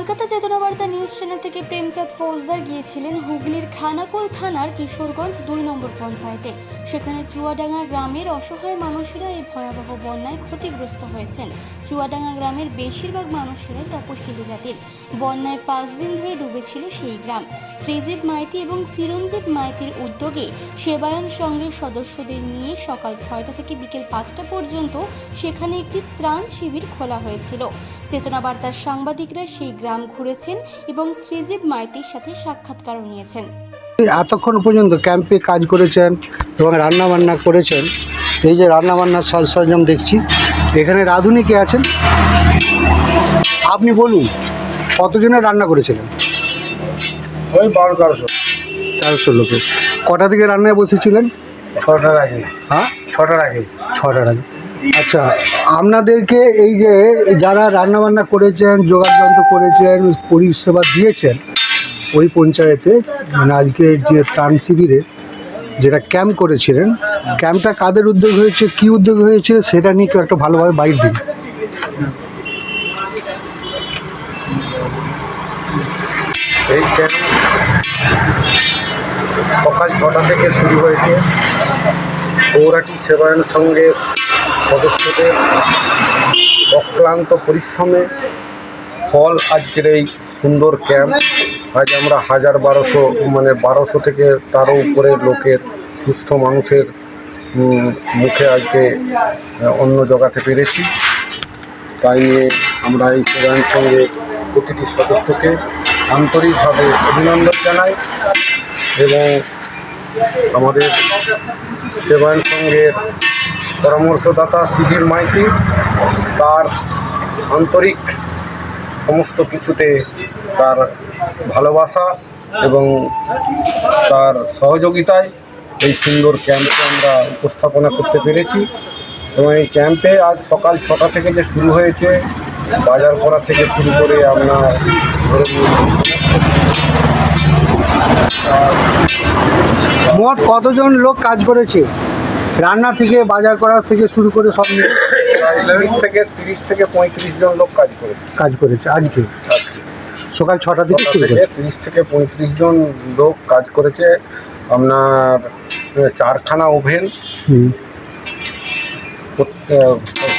Kolkata চেতনাবার্তা news channel থেকে প্রেমচাঁদ ফৌজদার গিয়েছিলেন হুগলির খানাকুল থানার কিশোরগঞ্জ দুই নম্বর পঞ্চায়েতে। সেখানে চুয়াডাঙ্গা গ্রামের অসহায় মানুষেরা এই ভয়াবহ বন্যায় ক্ষতিগ্রস্ত হয়েছেন। চুয়াডাঙ্গা গ্রামের বেশিরভাগ মানুষেরাই তপশিলি জাতির। বন্যায় পাঁচ দিন ধরে ডুবেছিল সেই গ্রাম। শ্রীজীব মাইতি এবং চিরঞ্জীব মাইতির উদ্যোগে সেবায়ন সংঘের সদস্যদের নিয়ে সকাল ছয়টা থেকে বিকেল পাঁচটা পর্যন্ত সেখানে একটি ত্রাণ শিবির খোলা হয়েছিল। চেতনা বার্তার সাংবাদিকরা সেই গ্রাম ঘুরেছেন এবং শ্রীজীব মাইতির সাথে সাক্ষাৎকারও নিয়েছেন। এতক্ষণ পর্যন্ত ক্যাম্পে কাজ করেছেন এবং রান্নাবান্না করেছেন। এই যে রান্না বান্নার সাজ সরঞ্জাম দেখছি। এখানে রাঁধুনি কে আছেন? আপনি বলুন কতজনের রান্না করেছিলেন? ওই বারো তেরোশো। তেরোশো লোকে কটা থেকে রান্নায় বসেছিলেন? ছটার আগে। হ্যাঁ? ছটার আগে। ছটার আগে। আচ্ছা আপনাদেরকে এই যে যারা রান্নাবান্না করেছেন যন্ত্র করেছেন, পরিষেবা দিয়েছেন, ওই পঞ্চায়েতে মানে আজকে যে ত্রাণ শিবিরে যেটা ক্যাম্প করেছিলেন, ক্যাম্পটা কাদের উদ্যোগ হয়েছে, কি উদ্যোগ হয়েছে, সেটা নিয়ে কেউ একটা ভালোভাবে বাইর দিন। এই ক্যাম্প সকাল ছটা থেকে শুরু হয়েছে। পৌরাটি সেবায়ন সঙ্গের সদস্যদের অক্লান্ত পরিশ্রমে ফল আজকের এই সুন্দর ক্যাম্প। আজ আমরা হাজার বারোশো মানে বারোশো থেকে তারও উপরে লোকের সুস্থ মানুষের মুখে আজকে অন্য জোগাতে পেরেছি। তাই নিয়ে আমরা এই সেবায়ন সঙ্গে প্রতিটি সদস্যকে আন্তরিকভাবে অভিনন্দন জানাই এবং আমাদের সেবায়ন সঙ্গের পরামর্শদাতা সিজির মাইতি, তার আন্তরিক সমস্ত কিছুতে তার ভালোবাসা এবং তার সহযোগিতায় এই সুন্দর ক্যাম্পকে আমরা উপস্থাপনা করতে পেরেছি এবং এই ক্যাম্পে আজ সকাল ছটা থেকে যে শুরু হয়েছে, বাজার করা থেকে শুরু করে আপনার ধরে মোট কতজন লোক কাজ করেছে? রান্না থেকে বাজার করা থেকে শুরু করে সব তিরিশ থেকে তিরিশ থেকে পঁয়ত্রিশ জন লোক কাজ করেছে কাজ করেছে আজকে? সকাল ছটা থেকে শুরু থেকে করে তিরিশ থেকে পঁয়ত্রিশ জন লোক কাজ করেছে। আপনার চারখানা ওভেন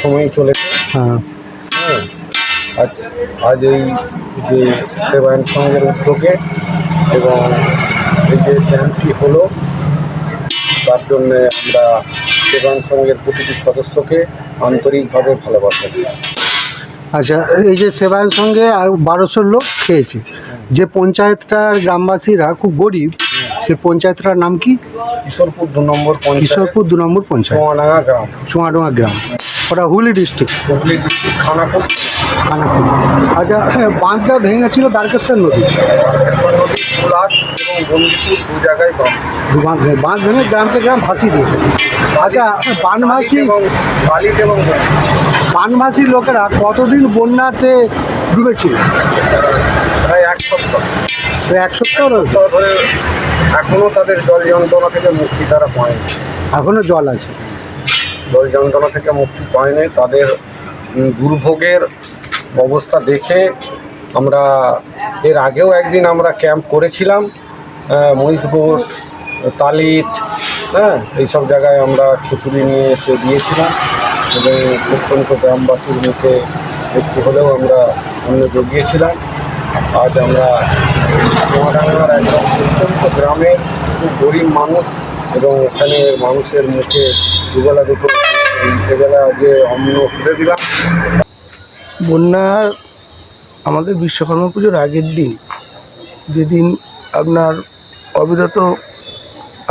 সময় চলেছে। হ্যাঁ। আজ আজ এই যে সেবায়ন সঙ্গের উদ্যোগে এবং এই যে ক্যাম্পটি হলো তার জন্যে আমরা সেবায়ন সঙ্গের প্রতিটি সদস্যকে আন্তরিকভাবে ভালোবাসা দিই। আচ্ছা এই যে সেবায়ন সঙ্গে বারোশো লোক খেয়েছে যে পঞ্চায়েতটার গ্রামবাসীরা খুব গরিব সে পঞ্চায়েতটার নাম কি? কিশোরপুর দু নম্বর পঞ্চায়েত। কিশোরপুর দু নম্বর পঞ্চায়েত। গ্রাম। চুয়াডোঙা গ্রাম। ওটা হুগলি ডিস্ট্রিক্ট। হুগলি ডিস্ট্রিক্ট খানাকুল। আচ্ছা বাঁধটা ভেঙেছিল দ্বারকেশ্বর নদী। বাঁধ ভেঙে বাঁধ ভেঙে গ্রামকে গ্রাম ভাসিয়ে দিয়েছে। আচ্ছা বানভাসী এবং বালিত এবং বানভাসী লোকেরা কতদিন বন্যাতে ডুবেছিল? প্রায় এক সপ্তাহ। তো এক সপ্তাহ? ধরে? এখনও তাদের জল যন্ত্রণা থেকে মুক্তি তারা পায়নি। এখনও জল আছে। জল যন্ত্রণা থেকে মুক্তি পায়নি তাদের দুর্ভোগের অবস্থা দেখে আমরা এর আগেও একদিন আমরা ক্যাম্প করেছিলাম মহিষগড় তালিট হ্যাঁ এইসব জায়গায় আমরা খিচুড়ি নিয়ে এসে দিয়েছিলাম এবং প্রত্যন্ত গ্রামবাসীর মুখে একটু হলেও আমরা অন্য জগিয়েছিলাম। আজ আমরা নোয়াডাঙ্গার একদম প্রত্যন্ত গ্রামের খুব গরিব মানুষ এবং এখানে মানুষের মুখে দুবেলা দুটো দুবেলা যে অন্ন তুলে দিলাম। বন্যার আমাদের বিশ্বকর্মা পুজোর আগের দিন, যেদিন আপনার অবিরত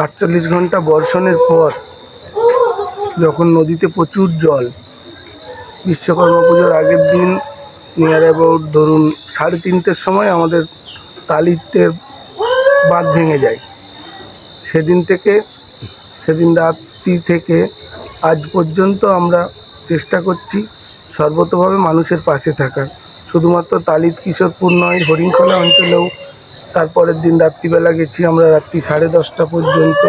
আটচল্লিশ ঘণ্টা বর্ষণের পর যখন নদীতে প্রচুর জল, বিশ্বকর্মা পুজোর আগের দিন নিয়ার অ্যাবাউট ধরুন সাড়ে তিনটের সময় আমাদের তালিতে বাঁধ ভেঙে যায়। সেদিন থেকে, সেদিন রাত্রি থেকে আজ পর্যন্ত আমরা চেষ্টা করছি সর্বতভাবে মানুষের পাশে থাকার শুধুমাত্র তালিত কিশোরপুর নয়, হরিণখোলা অঞ্চলেও তারপরের দিন রাত্রিবেলা গেছি আমরা রাত্রি সাড়ে দশটা পর্যন্ত।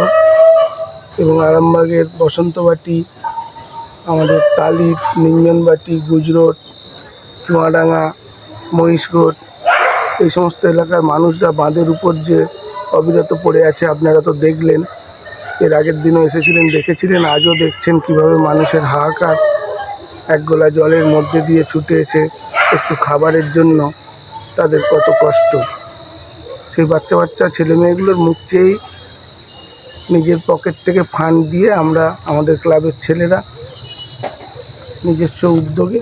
এবং আরামবাগের বসন্তবাটি, আমাদের তালিত নিঞ্জনবাটি গুজরট, চুয়াডাঙ্গা মহিষগড় এই সমস্ত এলাকার মানুষরা বাঁধের উপর যে অবিরত পড়ে আছে আপনারা তো দেখলেন। এর আগের দিনও এসেছিলেন, দেখেছিলেন, আজও দেখছেন কীভাবে মানুষের হাহাকার এক গোলা জলের মধ্যে দিয়ে ছুটে এসে একটু খাবারের জন্য তাদের কত কষ্ট। সেই বাচ্চা বাচ্চা ছেলে মেয়েগুলোর মুখ চেয়েই নিজের পকেট থেকে ফান্ড দিয়ে আমরা আমাদের ক্লাবের ছেলেরা নিজস্ব উদ্যোগে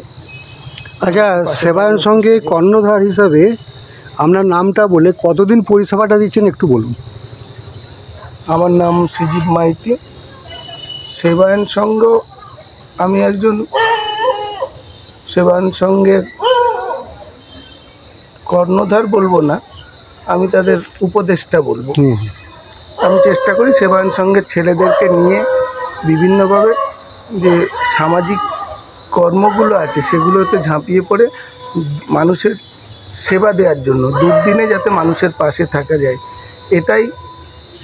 আচ্ছা সেবায়ন সঙ্গে কর্ণধার হিসাবে আপনার নামটা বলে কতদিন পরিষেবাটা দিচ্ছেন একটু বলুন। আমার নাম সৃজিত মাইতি। সেবায়ন সংঘ আমি একজন সেবায়ন সংঘের কর্ণধার বলব না আমি তাদের উপদেষ্টা বলব। আমি চেষ্টা করি সেবায়ন সংঘের ছেলেদেরকে নিয়ে বিভিন্নভাবে যে সামাজিক কর্মগুলো আছে সেগুলোতে ঝাঁপিয়ে পড়ে মানুষের সেবা দেওয়ার জন্য দুর্দিনে যাতে মানুষের পাশে থাকা যায় এটাই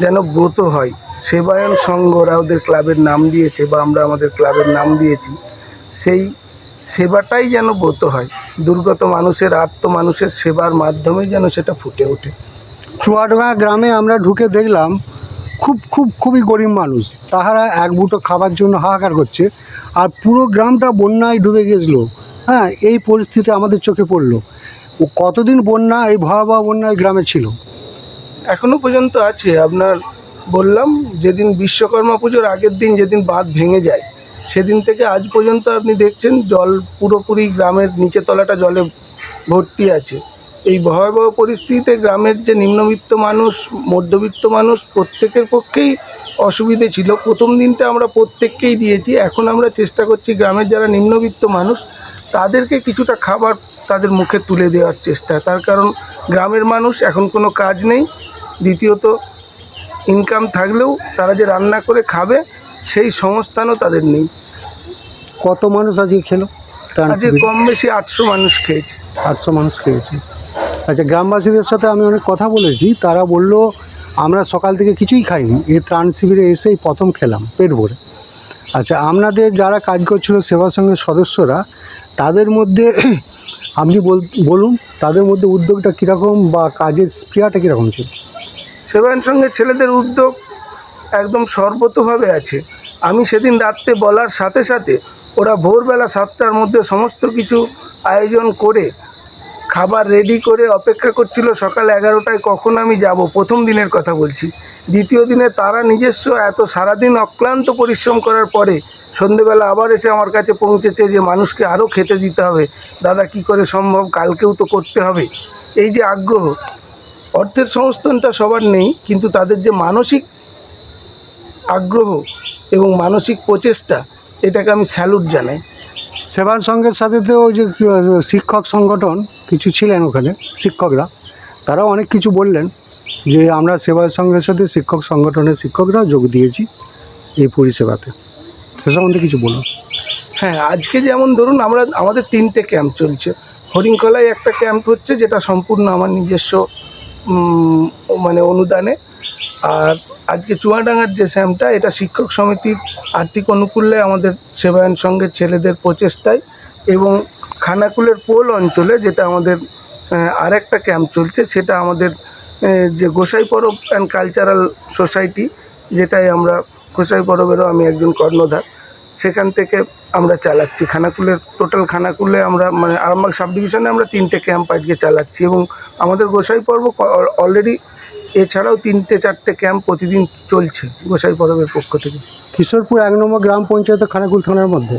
যেন ব্রত হয়। সেবায়ন সংঘ ওরা ওদের ক্লাবের নাম দিয়েছে বা আমরা আমাদের ক্লাবের নাম দিয়েছি সেই সেবাটাই যেন ব্রত হয়। দুর্গত মানুষের আত্ম মানুষের সেবার মাধ্যমে যেন সেটা ফুটে ওঠে। চুয়াডাঙ্গা গ্রামে আমরা ঢুকে দেখলাম খুব খুব খুবই গরিব মানুষ। তাহারা এক বুটো খাবার জন্য হাহাকার করছে। আর পুরো গ্রামটা বন্যায় ডুবে গেছিল। হ্যাঁ এই পরিস্থিতি আমাদের চোখে পড়ল। ও কতদিন বন্যা এই ভয়াবহ বন্যা এই গ্রামে ছিল? এখনও পর্যন্ত আছে। আপনার বললাম যেদিন বিশ্বকর্মা পুজোর আগের দিন যেদিন বাঁধ ভেঙে যায় সেদিন থেকে আজ পর্যন্ত আপনি দেখছেন জল পুরোপুরি গ্রামের নিচে তলাটা জলে ভর্তি আছে। এই ভয়াবহ পরিস্থিতিতে গ্রামের যে নিম্নবিত্ত মানুষ, মধ্যবিত্ত মানুষ প্রত্যেকের পক্ষেই অসুবিধে ছিল। প্রথম দিনটা আমরা প্রত্যেককেই দিয়েছি। এখন আমরা চেষ্টা করছি গ্রামের যারা নিম্নবিত্ত মানুষ, তাদেরকে কিছুটা খাবার তাদের মুখে তুলে দেওয়ার চেষ্টা। তার কারণ গ্রামের মানুষ এখন কোনো কাজ নেই। দ্বিতীয়ত ইনকাম থাকলেও তারা যে রান্না করে খাবে সেই সংস্থানও তাদের নেই। কত মানুষ আজকে খেলো? আজকে কম বেশি আটশো মানুষ খেয়েছে। আটশো মানুষ খেয়েছে। আচ্ছা গ্রামবাসীদের সাথে আমি অনেক কথা বলেছি। তারা বলল আমরা সকাল থেকে কিছুই খাইনি। এই ত্রাণ শিবিরে এসেই প্রথম খেলাম পেট ভরে। আচ্ছা আপনাদের যারা কাজ করছিল সেবা সংঘের সদস্যরা তাদের মধ্যে আপনি বল- বলুন তাদের মধ্যে উদ্যোগটা কীরকম বা কাজের স্প্রিয়াটা কীরকম ছিল? সেবায়ন সঙ্গে ছেলেদের উদ্যোগ একদম সর্বতভাবে আছে। আমি সেদিন রাত্রে বলার সাথে সাথে ওরা ভোরবেলা সাতটার মধ্যে সমস্ত কিছু আয়োজন করে খাবার রেডি করে অপেক্ষা করছিল সকাল এগারোটায়, কখন আমি যাব? প্রথম দিনের কথা বলছি। দ্বিতীয় দিনে তারা নিজস্ব এত সারাদিন অক্লান্ত পরিশ্রম করার পরে সন্ধেবেলা আবার এসে আমার কাছে পৌঁছেছে যে মানুষকে আরও খেতে দিতে হবে। দাদা, কি করে সম্ভব? কালকেও তো করতে হবে। এই যে আগ্রহ, অর্থের সংস্থানটা সবার নেই, কিন্তু তাদের যে মানসিক আগ্রহ এবং মানসিক প্রচেষ্টা এটাকে আমি স্যালুট জানাই। সেবা সংঘের সাথে তো ওই যে শিক্ষক সংগঠন কিছু ছিলেন ওখানে শিক্ষকরা। তারাও অনেক কিছু বললেন যে আমরা সেবা সংঘের সাথে শিক্ষক সংগঠনের শিক্ষকরা যোগ দিয়েছি এই পরিষেবাতে। সে সম্বন্ধে কিছু বলুন। হ্যাঁ আজকে যেমন ধরুন আমরা আমাদের তিনটে ক্যাম্প চলছে। হরিণখলায় একটা ক্যাম্প হচ্ছে যেটা সম্পূর্ণ আমার নিজস্ব মানে অনুদানে। আর আজকে চুয়াডাঙ্গার যে স্যামটা, এটা শিক্ষক সমিতির আর্থিক অনুকূল্যে আমাদের সেবায়ন সঙ্গে ছেলেদের প্রচেষ্টায় এবং খানাকুলের পোল অঞ্চলে যেটা আমাদের আরেকটা ক্যাম্প চলছে, সেটা আমাদের যে গোসাই পরব অ্যান্ড কালচারাল সোসাইটি যেটাই আমরা, গোসাই পরবেরও আমি একজন কর্ণধার। সেখান থেকে আমরা চালাচ্ছি। খানাকুলের টোটাল খানাকুলে আমরা মানে আরামবাগ সাব ডিভিশনে আমরা তিনটে ক্যাম্প আজকে চালাচ্ছি এবং আমাদের গোসাই পর্ব অলরেডি এছাড়াও তিনটে, চারটে ক্যাম্প প্রতিদিন চলছে গোসাই পর্বের পক্ষ থেকে। কিশোরপুর এক নম্বর গ্রাম পঞ্চায়েত খানাকুল থানার মধ্যে?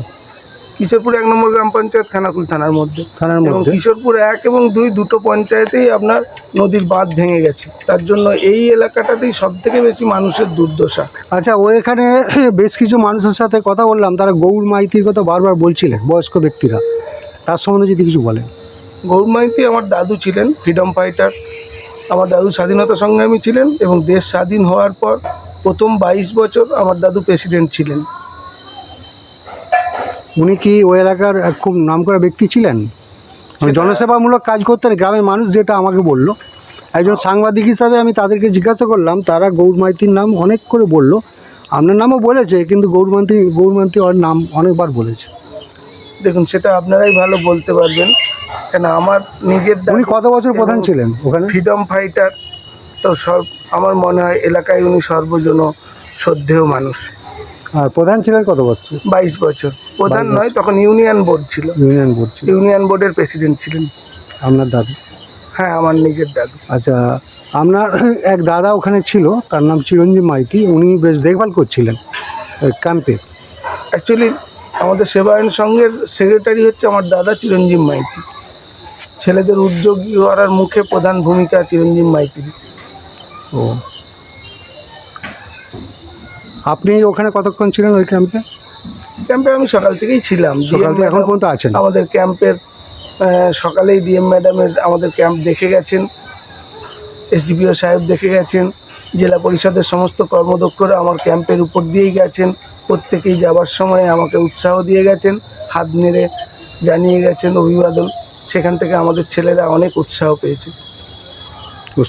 কিশোরপুর এক নম্বর গ্রাম পঞ্চায়েত খানাকুল থানার মধ্যে। থানার মধ্যে? কিশোরপুর এক এবং দুই দুটো পঞ্চায়েতেই আপনার নদীর বাঁধ ভেঙে গেছে। তার জন্য এই এলাকাটাতেই সব থেকে বেশি মানুষের দুর্দশা। আচ্ছা ও এখানে বেশ কিছু মানুষের সাথে কথা বললাম। তারা গৌর মাইতির কথা বারবার বলছিলেন বয়স্ক ব্যক্তিরা। তার সম্বন্ধে যদি কিছু বলেন। গৌর মাইতি আমার দাদু ছিলেন ফ্রিডম ফাইটার। আমার দাদু স্বাধীনতা সংগ্রামী ছিলেন এবং দেশ স্বাধীন হওয়ার পর প্রথম বাইশ বছর আমার দাদু প্রেসিডেন্ট ছিলেন। উনি কি ওই এলাকার খুব নামকরা ব্যক্তি ছিলেন? মানে জনসেবামূলক কাজ করতেন গ্রামের মানুষ যেটা আমাকে বলল। একজন সাংবাদিক হিসাবে আমি তাদেরকে জিজ্ঞাসা করলাম তারা গৌর মাইতির নাম অনেক করে বলল। আপনার নামও বলেছে কিন্তু গৌর মাইতি গৌর মাইতি ওর নাম অনেকবার বলেছে। দেখুন সেটা আপনারাই ভালো বলতে পারবেন। কেন আমার নিজের উনি কত বছর প্রধান ছিলেন ওখানে? ফ্রিডম ফাইটার তো সব আমার মনে হয় এলাকায় উনি সর্বজন শ্রদ্ধেয় মানুষ। আর প্রধান ছিলেন কত বছর? বাইশ বছর। প্রধান নয় তখন ইউনিয়ন বোর্ড ছিল। ইউনিয়ন বোর্ড ছিল। ইউনিয়ন বোর্ডের প্রেসিডেন্ট ছিলেন। আপনার দাদু? হ্যাঁ আমার নিজের দাদু। আচ্ছা আপনার এক দাদা ওখানে ছিল তার নাম চিরঞ্জীব মাইতি উনি বেশ দেখভাল করছিলেন ক্যাম্পে অ্যাকচুয়ালি আমাদের সেবায়ন সংঘের সেক্রেটারি হচ্ছে আমার দাদা চিরঞ্জীব মাইতি। ছেলেদের উদ্যোগী করার মুখে প্রধান ভূমিকা চিরঞ্জীব মাইতির ও আপনি ওখানে কতক্ষণ ছিলেন ওই ক্যাম্পে? ক্যাম্পে আমি সকাল থেকেই ছিলাম। সকাল থেকে এখন পর্যন্ত আছেন? আমাদের ক্যাম্পের সকালেই ডিএম ম্যাডামের আমাদের ক্যাম্প দেখে গেছেন। এসডিপিও সাহেব দেখে গেছেন। জেলা পরিষদের সমস্ত কর্মদক্ষরা আমার ক্যাম্পের উপর দিয়েই গেছেন। প্রত্যেকেই যাবার সময় আমাকে উৎসাহ দিয়ে গেছেন হাত নেড়ে জানিয়ে গেছেন অভিবাদন। সেখান থেকে আমাদের ছেলেরা অনেক উৎসাহ পেয়েছে।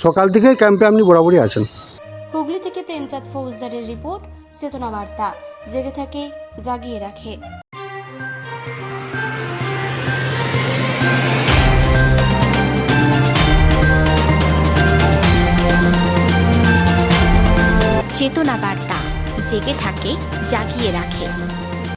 সকাল থেকে ক্যাম্পে আপনি বরাবরই আছেন? হুগলি থেকে প্রেমচাঁদ ফৌজদারের রিপোর্ট চেতনা বার্তা জেগে থাকে, জাগিয়ে রাখে। চেতনা বার্তা জেগে থাকে, জাগিয়ে রাখে।